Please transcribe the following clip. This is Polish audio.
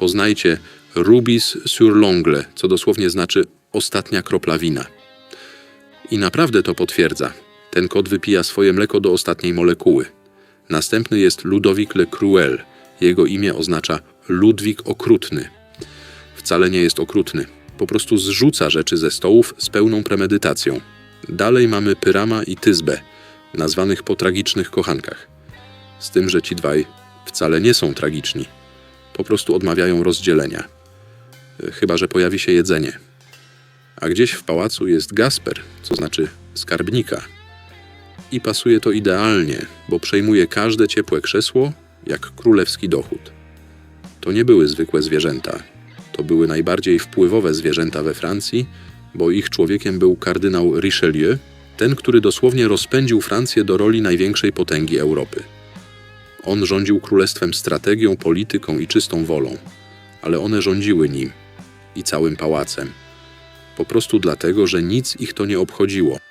Poznajcie Rubis sur l'ongle, co dosłownie znaczy ostatnia kropla wina. I naprawdę to potwierdza. Ten kot wypija swoje mleko do ostatniej molekuły. Następny jest Ludowik le Cruel. Jego imię oznacza Ludwik Okrutny. Wcale nie jest okrutny. Po prostu zrzuca rzeczy ze stołów z pełną premedytacją. Dalej mamy Pyrama i Tyzbę, nazwanych po tragicznych kochankach. Z tym, że ci dwaj wcale nie są tragiczni. Po prostu odmawiają rozdzielenia. E, Chyba, że pojawi się jedzenie. A gdzieś w pałacu jest Gasper, co znaczy skarbnika. I pasuje to idealnie, bo przejmuje każde ciepłe krzesło, jak królewski dochód. To nie były zwykłe zwierzęta. To były najbardziej wpływowe zwierzęta we Francji, bo ich człowiekiem był kardynał Richelieu, ten, który dosłownie rozpędził Francję do roli największej potęgi Europy. On rządził królestwem strategią, polityką i czystą wolą, ale one rządziły nim i całym pałacem. Po prostu dlatego, że nic ich to nie obchodziło.